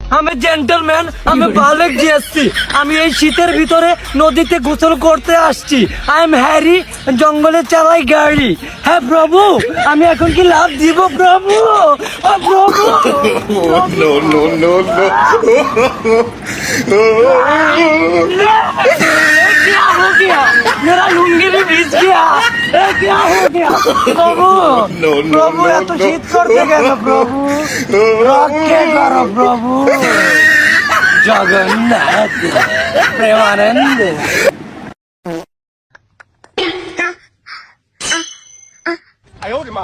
আমি জেন্টলম্যান আমি বালেক জিএসসি আমি এই শীতের ভিতরে নদীতে গোসল করতে আসছি আই এম হ্যারি জঙ্গলে চালাই গাড়ি হ্যাঁ প্রভু আমি এখন কি লাভ দিব প্রভু প্রভু no, no, ভিজ গিয়া এ গিয়া হো গিয়া প্রভু প্রভু এত শীত করতে গেল প্রভু রক্ষে করো প্রভু জগন্নাথ প্রেমানন্দ আয় ওরে মা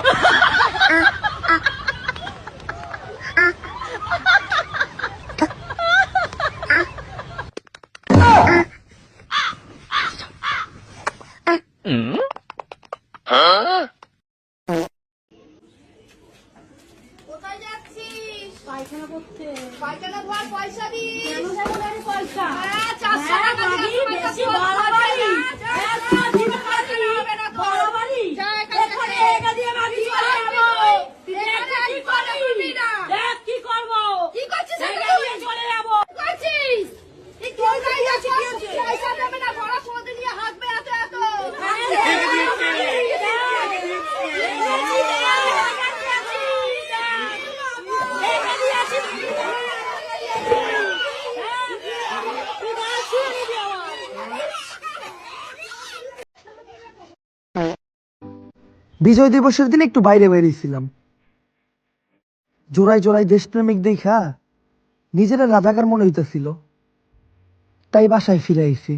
কোথায় যাচ্ছিস? পায়খানা করতে। পায়খানা ধোয়ার পয়সা দি কেন যাব গাড়ি পয়সা? হ্যাঁ, চারশো হ্যাঁ, টাকা বাড়ি, দিয়ে পয়সা বাড়াবাড়ি। যা, হ্যাঁ, যা, না, দিবে যা, বাড়ি, হবে না তো। বাড়াবাড়ি। যা, এখান এখানে থেকে। এটা দিয়ে বাড়ি কিছু চলে আসবে যাব। না। দেখ এখানে কি আর কথা করি। বলবি না। দেখ কি করব। কি করছিস এই এখানে গাড়ি তুই? নিয়ে চলে যাব। কি করছিস? এই তোর গাড়ি আছে, পয়সা দেবে না, পড়ার সময় নিয়ে হাঁকবে এত এত। বিজয় দিবসের দিন একটু বাইরে বাইরে বেরিয়েছিলাম। জোড়ায় জোড়ায় দেশপ্রেমিক দেখা, নিজেরা রাধাকার মনে হইতেছিল। তাই বাসায় ফিরে আইছি।